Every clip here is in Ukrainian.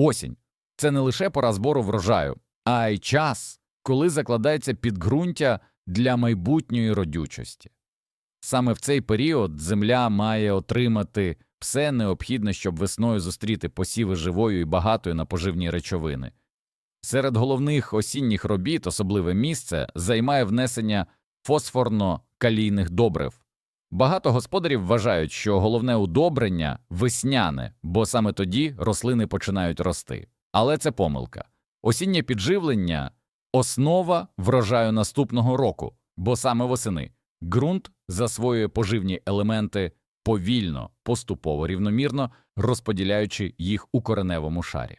Осінь це не лише пора збору врожаю, а й час, коли закладається підґрунтя для майбутньої родючості. Саме в цей період земля має отримати все необхідне, щоб весною зустріти посіви живою і багатою на поживні речовини. Серед головних осінніх робіт особливе місце займає внесення фосфорно-калійних добрив. Багато господарів вважають, що головне удобрення весняне, бо саме тоді рослини починають рости. Але це помилка. Осіннє підживлення основа врожаю наступного року, бо саме восени ґрунт засвоює поживні елементи повільно, поступово, рівномірно розподіляючи їх у кореневому шарі.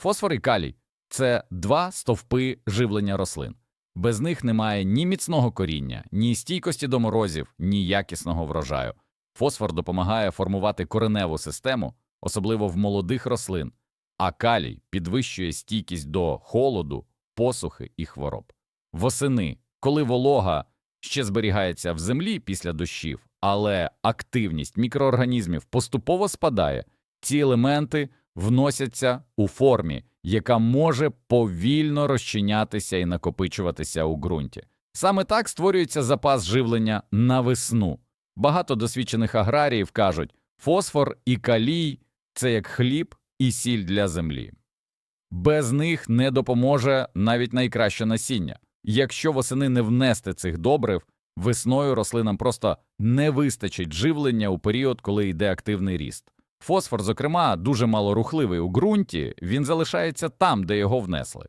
Фосфор і калій це два стовпи живлення рослин. Без них немає ні міцного коріння, ні стійкості до морозів, ні якісного врожаю. Фосфор допомагає формувати кореневу систему, особливо в молодих рослин, а калій підвищує стійкість до холоду, посухи і хвороб. Восени, коли волога ще зберігається в землі після дощів, але активність мікроорганізмів поступово спадає, ці елементи вносяться у формі, яка може повільно розчинятися і накопичуватися у ґрунті. Саме так створюється запас живлення на весну. Багато досвідчених аграріїв кажуть, фосфор і калій це як хліб і сіль для землі. Без них не допоможе навіть найкраще насіння. Якщо восени не внести цих добрив, весною рослинам просто не вистачить живлення у період, коли йде активний ріст. Фосфор, зокрема, дуже малорухливий у ґрунті, він залишається там, де його внесли.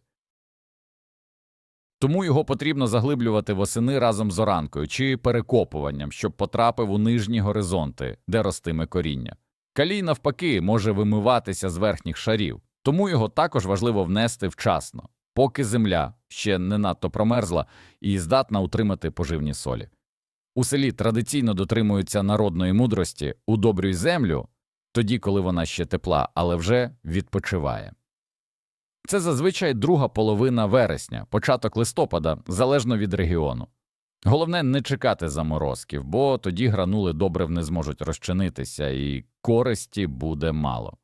Тому його потрібно заглиблювати восени разом з оранкою чи перекопуванням, щоб потрапив у нижні горизонти, де ростиме коріння. Калій, навпаки, може вимиватися з верхніх шарів, тому його також важливо внести вчасно, поки земля ще не надто промерзла і здатна утримати поживні солі. У селі традиційно дотримуються народної мудрості удобрюй землю тоді, коли вона ще тепла, але вже відпочиває. Це зазвичай друга половина вересня, початок листопада, залежно від регіону. Головне не чекати заморозків, бо тоді гранули добрив не зможуть розчинитися і користі буде мало.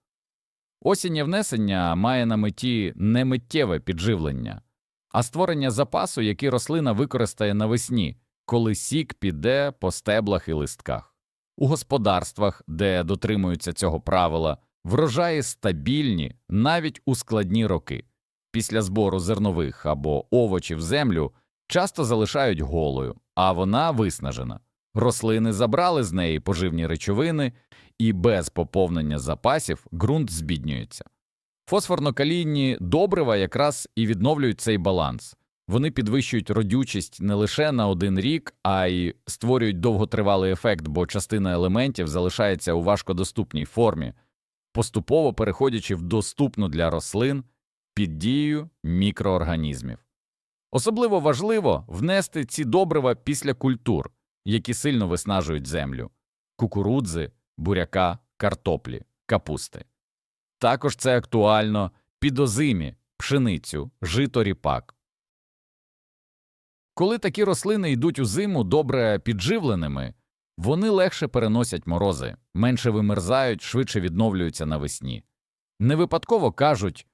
Осіннє внесення має на меті не миттєве підживлення, а створення запасу, який рослина використає навесні, коли сік піде по стеблах і листках. У господарствах, де дотримуються цього правила, врожаї стабільні навіть у складні роки. Після збору зернових або овочів землю часто залишають голою, а вона виснажена. Рослини забрали з неї поживні речовини, і без поповнення запасів ґрунт збіднюється. Фосфорно-калійні добрива якраз і відновлюють цей баланс. Вони підвищують родючість не лише на один рік, а й створюють довготривалий ефект, бо частина елементів залишається у важкодоступній формі, поступово переходячи в доступну для рослин під дією мікроорганізмів. Особливо важливо внести ці добрива після культур, які сильно виснажують землю кукурудзи, буряка, картоплі, капусти. Також це актуально під озимі, пшеницю, жито ріпак. Коли такі рослини йдуть у зиму добре підживленими, вони легше переносять морози, менше вимерзають, швидше відновлюються навесні. Не випадково кажуть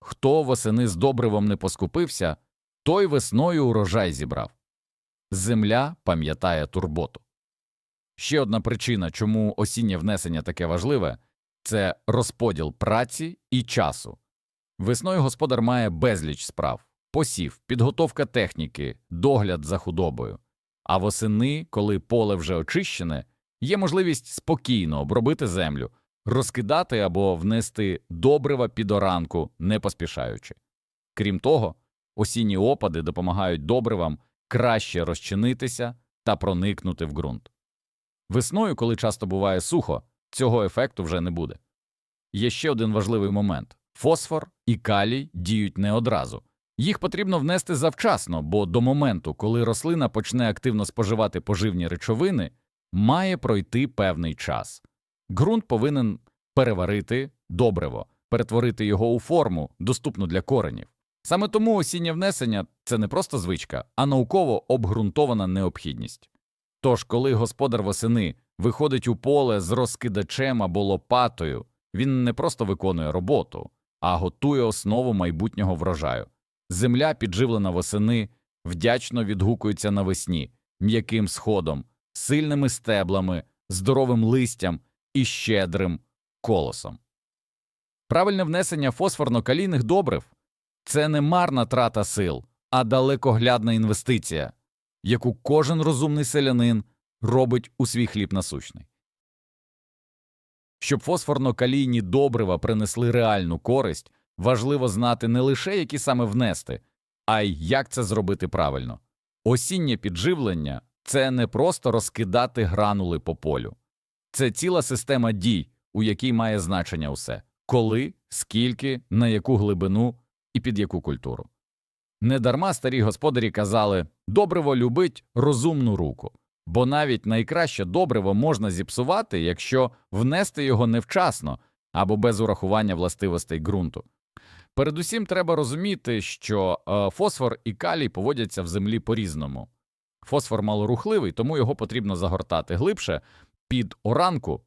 хто восени з добривом не поскупився, той весною урожай зібрав. Земля пам'ятає турботу. Ще одна причина, чому осіннє внесення таке важливе це розподіл праці і часу. Весною господар має безліч справ посів, підготовка техніки, догляд за худобою. А восени, коли поле вже очищене, є можливість спокійно обробити землю, розкидати або внести добрива під оранку, не поспішаючи. Крім того, осінні опади допомагають добривам краще розчинитися та проникнути в ґрунт. Весною, коли часто буває сухо, цього ефекту вже не буде. Є ще один важливий момент фосфор і калій діють не одразу. Їх потрібно внести завчасно, бо до моменту, коли рослина почне активно споживати поживні речовини, має пройти певний час. Ґрунт повинен переварити добриво, перетворити його у форму, доступну для коренів. Саме тому осіннє внесення це не просто звичка, а науково обґрунтована необхідність. Тож, коли господар восени виходить у поле з розкидачем або лопатою, він не просто виконує роботу, а готує основу майбутнього врожаю. Земля, підживлена восени, вдячно відгукується навесні, м'яким сходом, сильними стеблами, здоровим листям і щедрим колосом. Правильне внесення фосфорно-калійних добрив це не марна трата сил, а далекоглядна інвестиція, яку кожен розумний селянин робить у свій хліб насущний. Щоб фосфорно-калійні добрива принесли реальну користь, важливо знати не лише які саме внести, а й як це зробити правильно. Осіннє підживлення це не просто розкидати гранули по полю, це ціла система дій, у якій має значення усе коли, скільки, на яку глибину і під яку культуру. Недарма старі господарі казали добриво любить розумну руку, бо навіть найкраще добриво можна зіпсувати, якщо внести його невчасно або без урахування властивостей ґрунту. Передусім треба розуміти, що е, фосфор і калій поводяться в землі по-різному. Фосфор малорухливий, тому його потрібно загортати глибше під оранку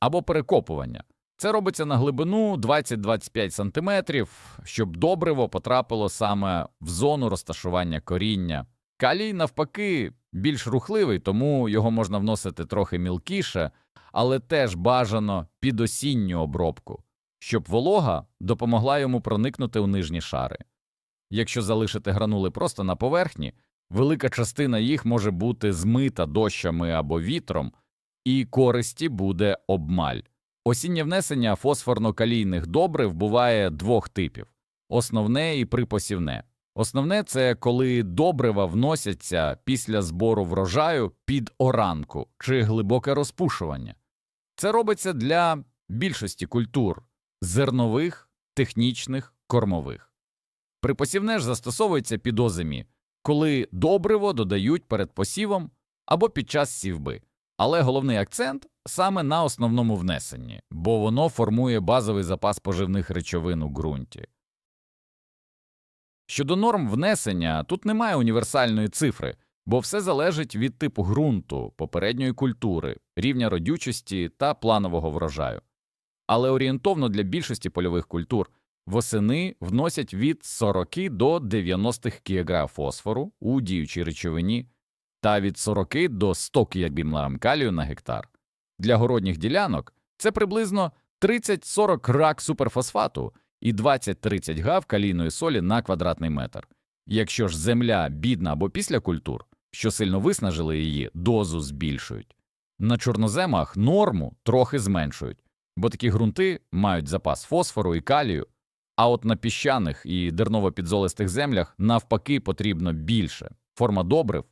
або перекопування. Це робиться на глибину 20-25 см, щоб добриво потрапило саме в зону розташування коріння. Калій, навпаки, більш рухливий, тому його можна вносити трохи мілкіше, але теж бажано під осінню обробку, щоб волога допомогла йому проникнути у нижні шари. Якщо залишити гранули просто на поверхні, велика частина їх може бути змита дощами або вітром, і користі буде обмаль. Осіннє внесення фосфорно-калійних добрив буває двох типів основне і припосівне. Основне це коли добрива вносяться після збору врожаю під оранку чи глибоке розпушування. Це робиться для більшості культур зернових, технічних, кормових. Припосівне ж застосовується під озимі, коли добриво додають перед посівом або під час сівби. Але головний акцент саме на основному внесенні, бо воно формує базовий запас поживних речовин у ґрунті. Щодо норм внесення, тут немає універсальної цифри, бо все залежить від типу ґрунту, попередньої культури, рівня родючості та планового врожаю. Але орієнтовно для більшості польових культур восени вносять від 40 до 90 кг фосфору у діючій речовині та від 40 до 100 кг калію на гектар. Для городніх ділянок це приблизно 30-40 рак суперфосфату і 20-30 гав калійної солі на квадратний метр. Якщо ж земля бідна або після культур, що сильно виснажили її, дозу збільшують. На чорноземах норму трохи зменшують, бо такі ґрунти мають запас фосфору і калію, а от на піщаних і дерново-підзолистих землях навпаки потрібно більше. Форма добрив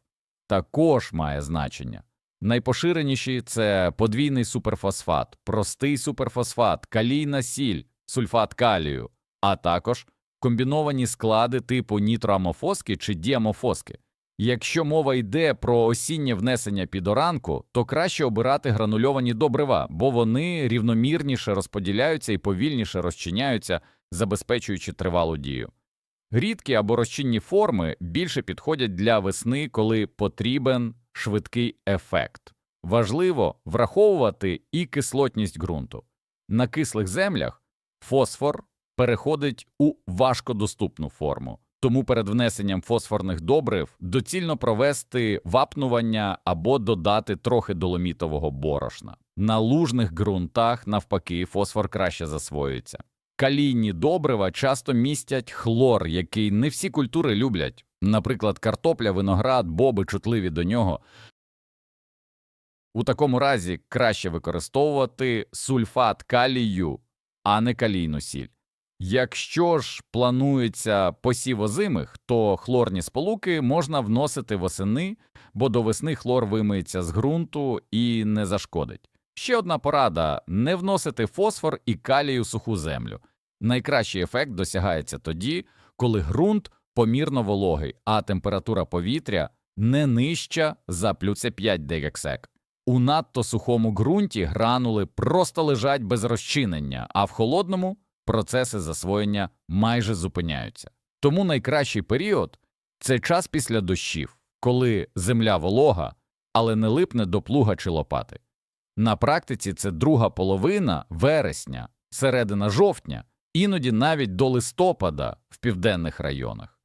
також має значення. Найпоширеніші це подвійний суперфосфат, простий суперфосфат, калійна сіль, сульфат калію, а також комбіновані склади типу нітроамофоски чи діамофоски. Якщо мова йде про осіннє внесення під оранку, то краще обирати гранульовані добрива, бо вони рівномірніше розподіляються і повільніше розчиняються, забезпечуючи тривалу дію. Рідкі або розчинні форми більше підходять для весни, коли потрібен швидкий ефект. Важливо враховувати і кислотність ґрунту. На кислих землях фосфор переходить у важкодоступну форму, тому перед внесенням фосфорних добрив доцільно провести вапнування або додати трохи доломітового борошна. На лужних ґрунтах, навпаки, фосфор краще засвоюється. Калійні добрива часто містять хлор, який не всі культури люблять. Наприклад, картопля, виноград, боби чутливі до нього. У такому разі краще використовувати сульфат калію, а не калійну сіль. Якщо ж планується посів озимих, то хлорні сполуки можна вносити восени, бо до весни хлор вимиється з ґрунту і не зашкодить. Ще одна порада не вносити фосфор і калій у суху землю. Найкращий ефект досягається тоді, коли ґрунт помірно вологий, а температура повітря не нижча за плюс 5 дегексек. У надто сухому ґрунті гранули просто лежать без розчинення, а в холодному процеси засвоєння майже зупиняються. Тому найкращий період це час після дощів, коли земля волога, але не липне до плуга чи лопати. На практиці це друга половина вересня, середина жовтня, іноді навіть до листопада в південних районах.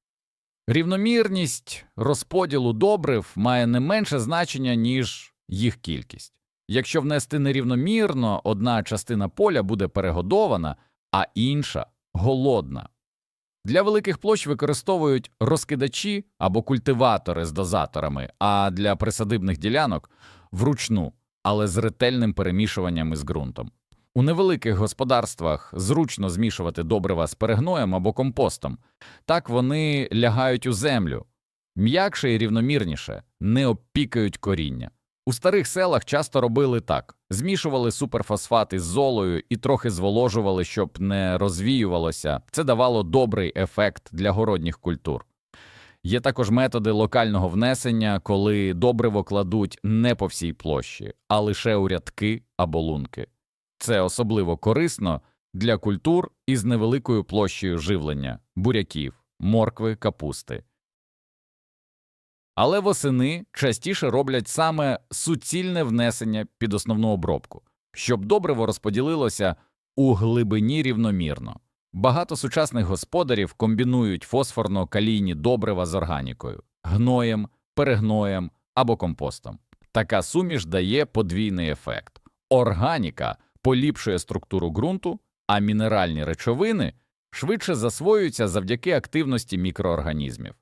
Рівномірність розподілу добрив має не менше значення, ніж їх кількість. Якщо внести нерівномірно, одна частина поля буде перегодована, а інша голодна. Для великих площ використовують розкидачі або культиватори з дозаторами, а для присадибних ділянок вручну, але з ретельним перемішуванням із ґрунтом. У невеликих господарствах зручно змішувати добрива з перегноєм або компостом. Так вони лягають у землю, м'якше і рівномірніше, не обпікають коріння. У старих селах часто робили так: змішували суперфосфати з золою і трохи зволожували, щоб не розвіювалося. Це давало добрий ефект для городніх культур. Є також методи локального внесення, коли добриво кладуть не по всій площі, а лише у рядки або лунки. Це особливо корисно для культур із невеликою площею живлення буряків, моркви, капусти. Але восени частіше роблять саме суцільне внесення під основну обробку, щоб добриво розподілилося у глибині рівномірно. Багато сучасних господарів комбінують фосфорно-калійні добрива з органікою, гноєм, перегноєм або компостом. Така суміш дає подвійний ефект. Органіка поліпшує структуру ґрунту, а мінеральні речовини швидше засвоюються завдяки активності мікроорганізмів.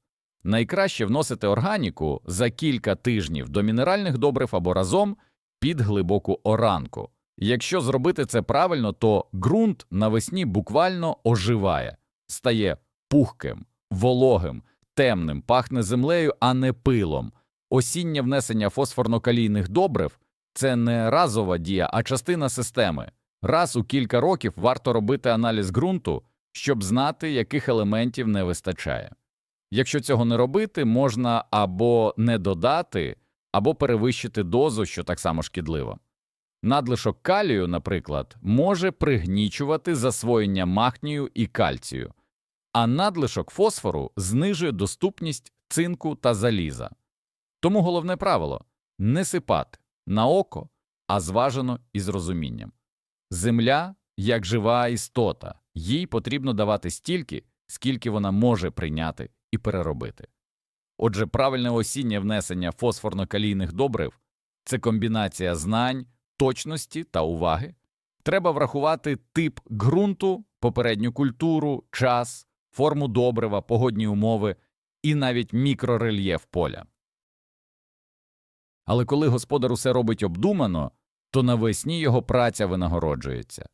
Найкраще вносити органіку за кілька тижнів до мінеральних добрив або разом під глибоку оранку. Якщо зробити це правильно, то ґрунт навесні буквально оживає, стає пухким, вологим, темним, пахне землею, а не пилом. Осіннє внесення фосфорно-калійних добрив це не разова дія, а частина системи. Раз у кілька років варто робити аналіз ґрунту, щоб знати, яких елементів не вистачає. Якщо цього не робити, можна або не додати, або перевищити дозу, що так само шкідливо. Надлишок калію, наприклад, може пригнічувати засвоєння магнію і кальцію, а надлишок фосфору знижує доступність цинку та заліза. Тому головне правило не сипати на око, а зважено і з розумінням. Земля як жива істота, їй потрібно давати стільки, скільки вона може прийняти і переробити. Отже, правильне осіннє внесення фосфорно-калійних добрив це комбінація знань, точності та уваги. Треба врахувати тип ґрунту, попередню культуру, час, форму добрива, погодні умови і навіть мікрорельєф поля. Але коли господар усе робить обдумано, то навесні його праця винагороджується.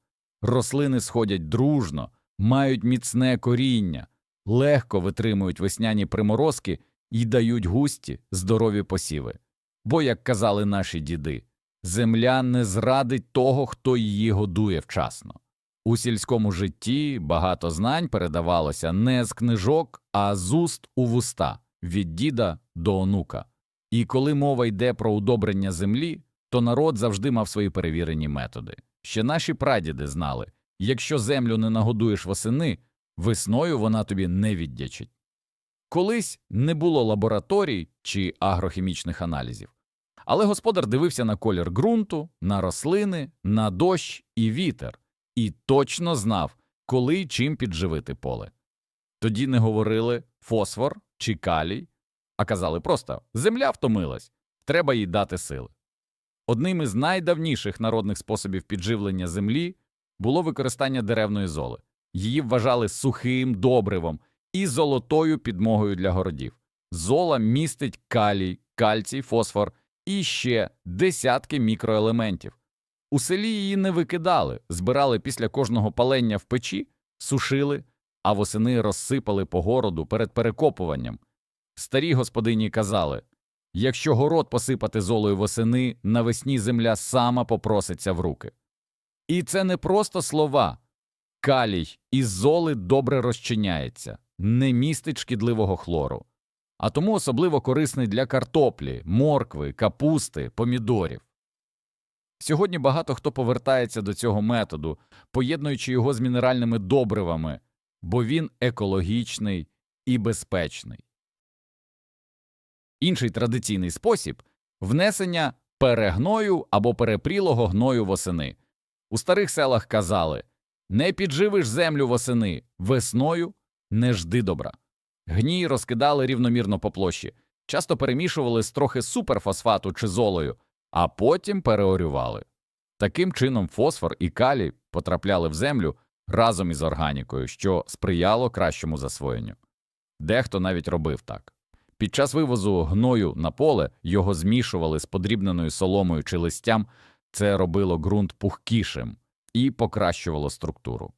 Рослини сходять дружно, мають міцне коріння, легко витримують весняні приморозки і дають густі, здорові посіви. Бо, як казали наші діди, земля не зрадить того, хто її годує вчасно. У сільському житті багато знань передавалося не з книжок, а з уст у вуста, від діда до онука. І коли мова йде про удобрення землі, то народ завжди мав свої перевірені методи. Ще наші прадіди знали якщо землю не нагодуєш восени, весною вона тобі не віддячить. Колись не було лабораторій чи агрохімічних аналізів, але господар дивився на колір ґрунту, на рослини, на дощ і вітер і точно знав, коли й чим підживити поле. Тоді не говорили фосфор чи калій, а казали просто земля втомилась, треба їй дати сили. Одним із найдавніших народних способів підживлення землі було використання деревної золи. Її вважали сухим добривом і золотою підмогою для городів. Зола містить калій, кальцій, фосфор і ще десятки мікроелементів. У селі її не викидали, збирали після кожного палення в печі, сушили, а восени розсипали по городу перед перекопуванням. Старі господині казали якщо город посипати золою восени, навесні земля сама попроситься в руки. І це не просто слова. Калій із золи добре розчиняється, не містить шкідливого хлору, а тому особливо корисний для картоплі, моркви, капусти, помідорів. Сьогодні багато хто повертається до цього методу, поєднуючи його з мінеральними добривами, бо він екологічний і безпечний. Інший традиційний спосіб внесення перегною або перепрілого гною восени. У старих селах казали Не підживиш землю восени, весною не жди добра. Гній розкидали рівномірно по площі, часто перемішували з трохи суперфосфату чи золою, а потім переорювали. Таким чином фосфор і калій потрапляли в землю разом із органікою, що сприяло кращому засвоєнню. Дехто навіть робив так. Під час вивозу гною на поле його змішували з подрібненою соломою чи листям, це робило ґрунт пухкішим і покращувало структуру.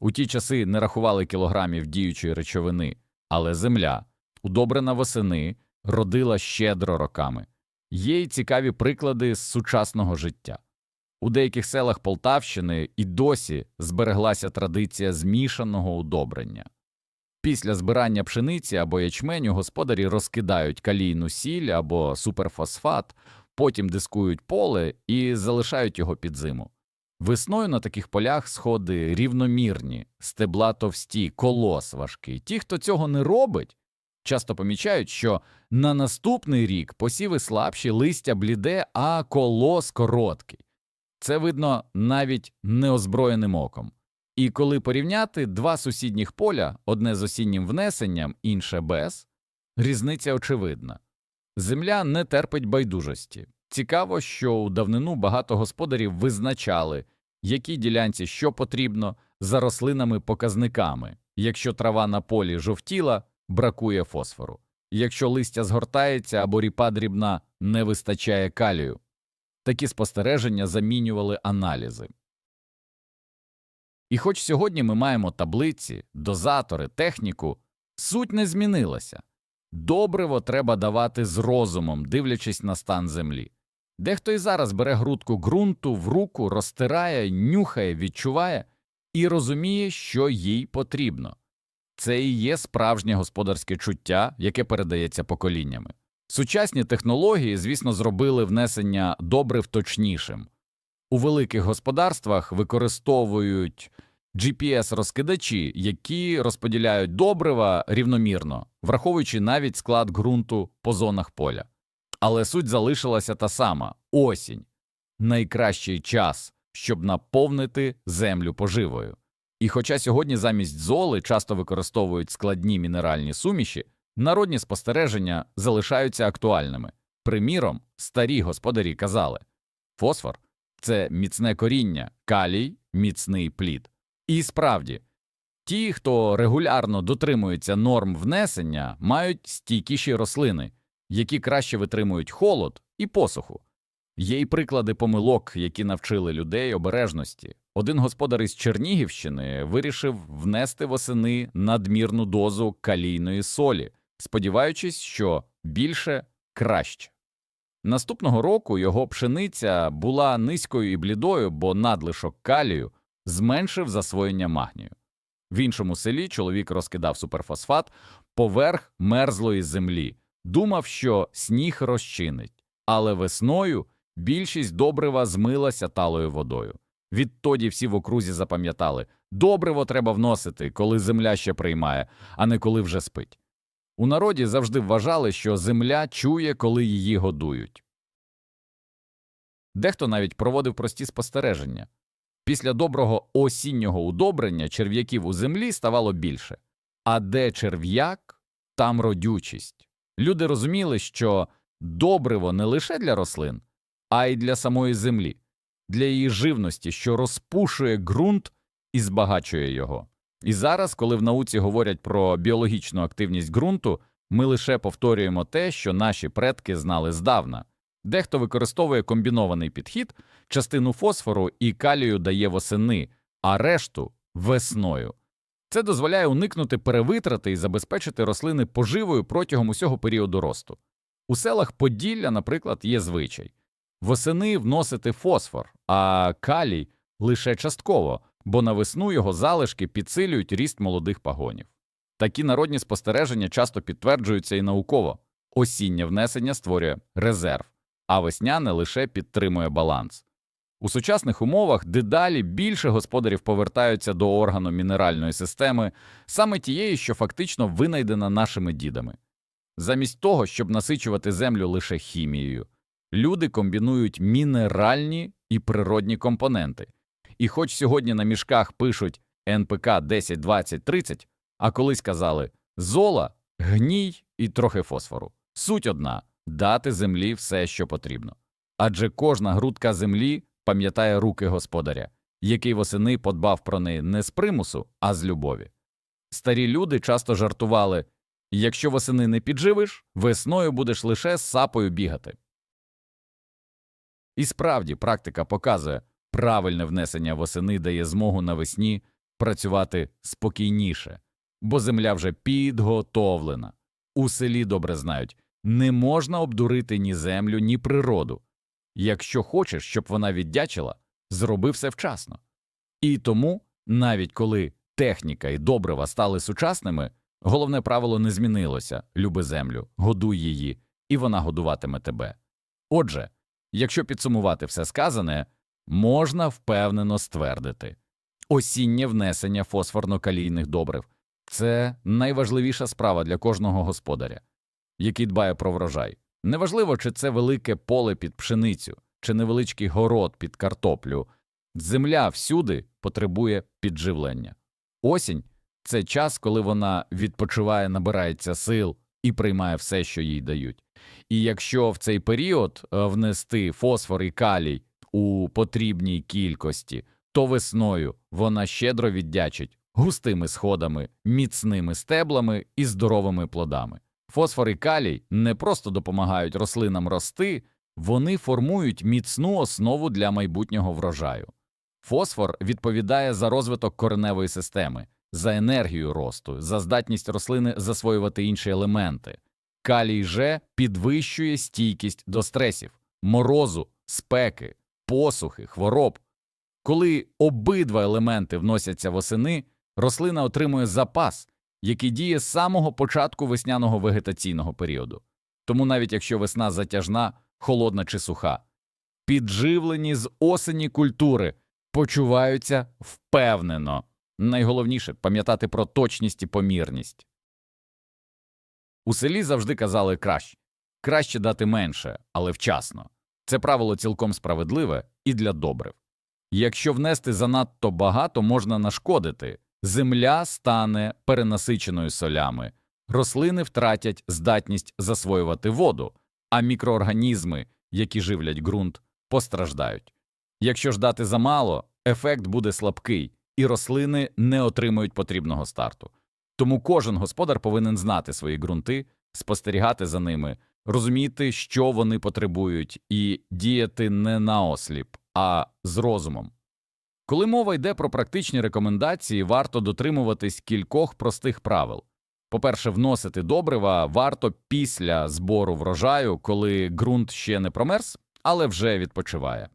У ті часи не рахували кілограмів діючої речовини, але земля, удобрена восени, родила щедро роками. Є й цікаві приклади з сучасного життя. У деяких селах Полтавщини і досі збереглася традиція змішаного удобрення. Після збирання пшениці або ячменю господарі розкидають калійну сіль або суперфосфат, потім дискують поле і залишають його під зиму. Весною на таких полях сходи рівномірні, стебла товсті, колос важкий. Ті, хто цього не робить, часто помічають, що на наступний рік посіви слабші, листя бліде, а колос короткий. Це видно навіть неозброєним оком. І коли порівняти два сусідніх поля, одне з осіннім внесенням, інше без, різниця очевидна. Земля не терпить байдужості. Цікаво, що у давнину багато господарів визначали, якій ділянці що потрібно за рослинами-показниками. Якщо трава на полі жовтіла, бракує фосфору. Якщо листя згортається або ріпа дрібна, не вистачає калію. Такі спостереження замінювали аналізи. І хоч сьогодні ми маємо таблиці, дозатори, техніку, суть не змінилася. Добриво треба давати з розумом, дивлячись на стан землі. Дехто і зараз бере грудку ґрунту в руку, розтирає, нюхає, відчуває і розуміє, що їй потрібно. Це і є справжнє господарське чуття, яке передається поколіннями. Сучасні технології, звісно, зробили внесення добрив точнішим. У великих господарствах використовують GPS-розкидачі, які розподіляють добрива рівномірно, враховуючи навіть склад ґрунту по зонах поля. Але суть залишилася та сама осінь найкращий час, щоб наповнити землю поживою. І хоча сьогодні замість золи часто використовують складні мінеральні суміші, народні спостереження залишаються актуальними. Приміром, старі господарі казали фосфор це міцне коріння, калій міцний плід. І справді, ті, хто регулярно дотримується норм внесення, мають стійкіші рослини, які краще витримують холод і посуху. Є й приклади помилок, які навчили людей обережності. Один господар із Чернігівщини вирішив внести восени надмірну дозу калійної солі, сподіваючись, що більше краще. Наступного року його пшениця була низькою і блідою, бо надлишок калію зменшив засвоєння магнію. В іншому селі чоловік розкидав суперфосфат поверх мерзлої землі, думав, що сніг розчинить, але весною більшість добрива змилася талою водою. Відтоді всі в окрузі запам'ятали добриво треба вносити, коли земля ще приймає, а не коли вже спить. У народі завжди вважали, що земля чує, коли її годують. Дехто навіть проводив прості спостереження. Після доброго осіннього удобрення черв'яків у землі ставало більше, а де черв'як, там родючість. Люди розуміли, що добриво не лише для рослин, а й для самої землі, для її живності, що розпушує ґрунт і збагачує його. І зараз, коли в науці говорять про біологічну активність ґрунту, ми лише повторюємо те, що наші предки знали здавна. Дехто використовує комбінований підхід, частину фосфору і калію дає восени, а решту весною. Це дозволяє уникнути перевитрати і забезпечити рослини поживою протягом усього періоду росту. У селах Поділля, наприклад, є звичай восени вносити фосфор, а калій лише частково, бо на весну його залишки підсилюють ріст молодих пагонів. Такі народні спостереження часто підтверджуються і науково осіннє внесення створює резерв, а весняне лише підтримує баланс. У сучасних умовах дедалі більше господарів повертаються до органу мінеральної системи, саме тієї, що фактично винайдена нашими дідами. Замість того, щоб насичувати землю лише хімією, люди комбінують мінеральні і природні компоненти. І хоч сьогодні на мішках пишуть НПК 10, 20, 30, а колись казали зола, гній і трохи фосфору. Суть одна дати землі все, що потрібно. Адже кожна грудка землі пам'ятає руки господаря, який восени подбав про неї не з примусу, а з любові. Старі люди часто жартували якщо восени не підживиш, весною будеш лише з сапою бігати. І справді практика показує, правильне внесення восени дає змогу навесні працювати спокійніше, бо земля вже підготовлена. У селі добре знають не можна обдурити ні землю, ні природу. Якщо хочеш, щоб вона віддячила, зроби все вчасно. І тому, навіть коли техніка і добрива стали сучасними, головне правило не змінилося люби землю, годуй її, і вона годуватиме тебе. Отже, якщо підсумувати все сказане, можна впевнено ствердити осіннє внесення фосфорно-калійних добрив це найважливіша справа для кожного господаря, який дбає про врожай. Неважливо, чи це велике поле під пшеницю, чи невеличкий город під картоплю, земля всюди потребує підживлення. Осінь це час, коли вона відпочиває, набирається сил і приймає все, що їй дають. І якщо в цей період е, внести фосфор і калій у потрібній кількості, то весною вона щедро віддячить густими сходами, міцними стеблами і здоровими плодами. Фосфор і калій не просто допомагають рослинам рости, вони формують міцну основу для майбутнього врожаю. Фосфор відповідає за розвиток кореневої системи, за енергію росту, за здатність рослини засвоювати інші елементи. Калій же підвищує стійкість до стресів, морозу, спеки, посухи, хвороб. Коли обидва елементи вносяться восени, рослина отримує запас, який діє з самого початку весняного вегетаційного періоду. Тому навіть якщо весна затяжна, холодна чи суха, підживлені з осені культури почуваються впевнено. Найголовніше пам'ятати про точність і помірність. У селі завжди казали краще краще дати менше, але вчасно. Це правило цілком справедливе і для добрив. Якщо внести занадто багато, можна нашкодити, земля стане перенасиченою солями, рослини втратять здатність засвоювати воду, а мікроорганізми, які живлять ґрунт, постраждають. Якщо ж дати замало, ефект буде слабкий, і рослини не отримують потрібного старту. Тому кожен господар повинен знати свої ґрунти, спостерігати за ними, розуміти, що вони потребують, і діяти не наосліп, а з розумом. Коли мова йде про практичні рекомендації, варто дотримуватись кількох простих правил. По-перше, вносити добрива варто після збору врожаю, коли ґрунт ще не промерз, але вже відпочиває.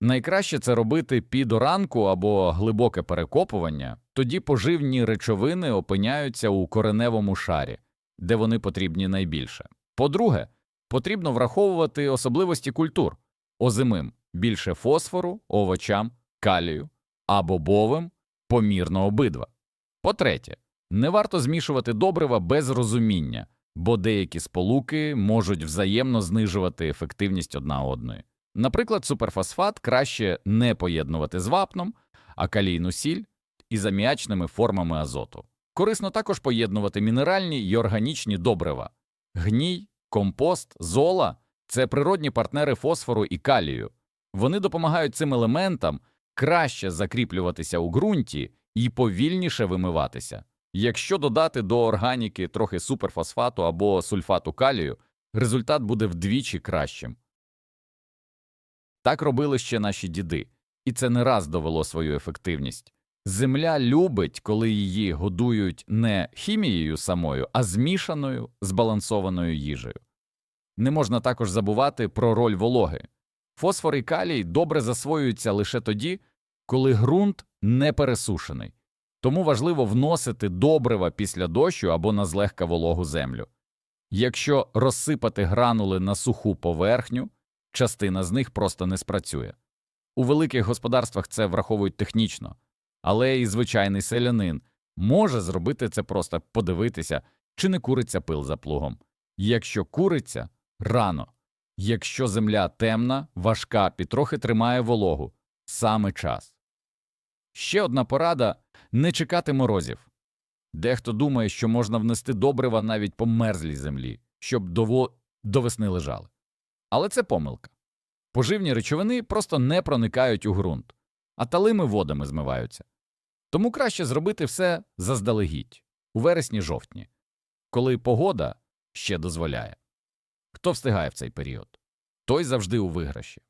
Найкраще це робити під оранку або глибоке перекопування, тоді поживні речовини опиняються у кореневому шарі, де вони потрібні найбільше. По-друге, потрібно враховувати особливості культур озимим більше фосфору, овочам, калію, а бобовим помірно обидва. По-третє, не варто змішувати добрива без розуміння, бо деякі сполуки можуть взаємно знижувати ефективність одна одної. Наприклад, суперфосфат краще не поєднувати з вапном, а калійну сіль із аміачними формами азоту. Корисно також поєднувати мінеральні й органічні добрива. Гній, компост, зола це природні партнери фосфору і калію. Вони допомагають цим елементам краще закріплюватися у ґрунті і повільніше вимиватися. Якщо додати до органіки трохи суперфосфату або сульфату калію, результат буде вдвічі кращим. Так робили ще наші діди, і це не раз довело свою ефективність. Земля любить, коли її годують не хімією самою, а змішаною, збалансованою їжею. Не можна також забувати про роль вологи. Фосфор і калій добре засвоюються лише тоді, коли ґрунт не пересушений, тому важливо вносити добрива після дощу або на злегка вологу землю. Якщо розсипати гранули на суху поверхню, частина з них просто не спрацює. У великих господарствах це враховують технічно, але і звичайний селянин може зробити це просто подивитися, чи не куриться пил за плугом. Якщо куриться рано, якщо земля темна, важка і трохи тримає вологу, саме час. Ще одна порада не чекати морозів. Дехто думає, що можна внести добрива навіть по мерзлій землі, щоб дово... до весни лежали. Але це помилка. Поживні речовини просто не проникають у ґрунт, а талими водами змиваються. Тому краще зробити все заздалегідь, у вересні-жовтні, коли погода ще дозволяє. Хто встигає в цей період? Той завжди у виграші.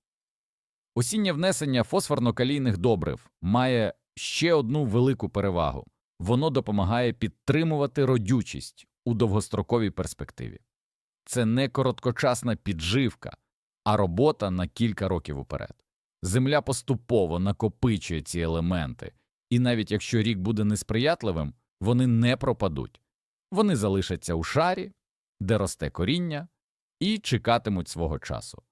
Осіннє внесення фосфорно-калійних добрив має ще одну велику перевагу воно допомагає підтримувати родючість у довгостроковій перспективі. Це не короткочасна підживка, а робота на кілька років уперед. Земля поступово накопичує ці елементи, і навіть якщо рік буде несприятливим, вони не пропадуть. Вони залишаться у шарі, де росте коріння, і чекатимуть свого часу.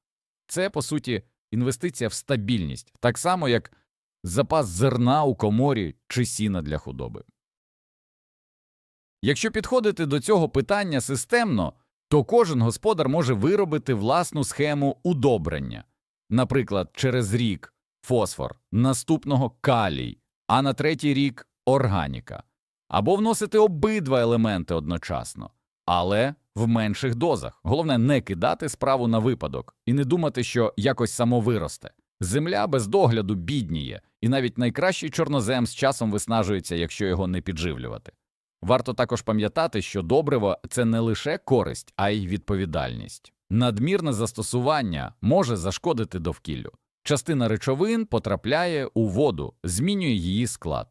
Це, по суті, інвестиція в стабільність, так само як запас зерна у коморі чи сіна для худоби. Якщо підходити до цього питання системно, то кожен господар може виробити власну схему удобрення, наприклад, через рік фосфор, наступного калій, а на третій рік органіка, або вносити обидва елементи одночасно, але в менших дозах. Головне не кидати справу на випадок і не думати, що якось само виросте. Земля без догляду бідніє, і навіть найкращий чорнозем з часом виснажується, якщо його не підживлювати. Варто також пам'ятати, що добриво – це не лише користь, а й відповідальність. Надмірне застосування може зашкодити довкіллю. Частина речовин потрапляє у воду, змінює її склад,